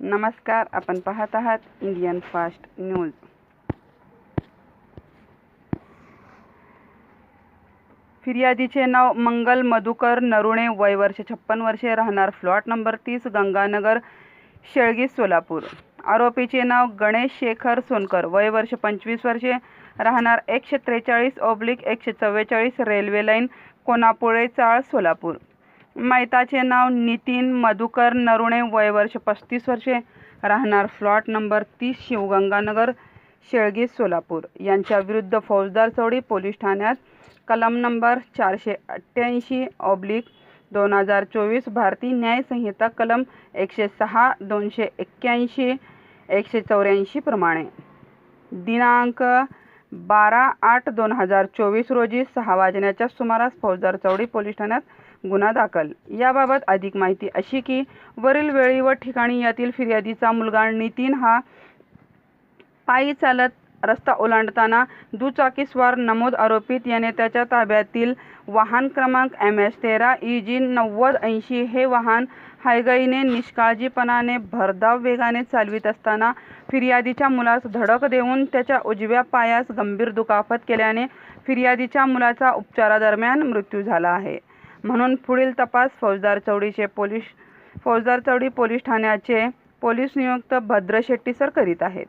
नमस्कार आपण पाहत आहात इंडियन फास्ट न्यूज फिर्यादीचे नाव मंगल मधुकर नरुणे वय वर्ष छप्पन वर्षे राहणार फ्लॉट नंबर तीस गंगानगर शेळगी सोलापूर. आरोपीचे नाव गणेश शेखर सोनकर. वय वर्ष पंचवीस वर्षे. राहणार एकशे त्रेचाळीस ऑब्लिक एकशे चव्वेचाळीस रेल्वे लाईन कोनापुळे चाळ सोलापूर. मैताचे नाव नितीन मधुकर नरुणे वय वर्ष पस्तीस वर्षे. राहणार फ्लॉट नंबर तीस शिवगंगानगर शेळगी सोलापूर. यांच्या विरुद्ध फौजदार चौडी पोलीस ठाण्यात कलम नंबर चारशे अठ्ठ्याऐंशी ऑब्लिक दोन हजार चोवीस भारतीय न्यायसंहिता कलम एकशे सहा दोनशे एक्क्याऐंशी एकशे चौऱ्याऐंशी प्रमाणे दिनांक बारा आठ दोन हजार चोवीस रोजी सहा वाजण्याच्या सुमारास फौजदार चौडी पोलीस ठाण्यात गुन्हा दाखल. याबाबत अधिक माहिती अशी की वरील वेळी व ठिकाणी यातील फिर्यादीचा मुलगा नितीन हा पायी चालत रस्ता ओलांडताना दुचाकीस्वार नमूद आरोपित याने त्याच्या ताब्यातील वाहन क्रमांक एम एस तेरा ई जी नव्वद ऐंशी हे वाहन हायगईने निष्काळजीपणाने भरधाव वेगाने चालवित असताना फिर्यादीच्या मुलास धडक देऊन त्याच्या उजव्या पायास गंभीर दुखापत केल्याने फिर्यादीच्या मुलाचा उपचारादरम्यान मृत्यू झाला आहे. म्हणून पुढील तपास फौजदार चौडीचे पोलीस फौजदार चौडी पोलीस ठाण्याचे पोलीस नियुक्त भद्र शेट्टी सर करीत आहेत.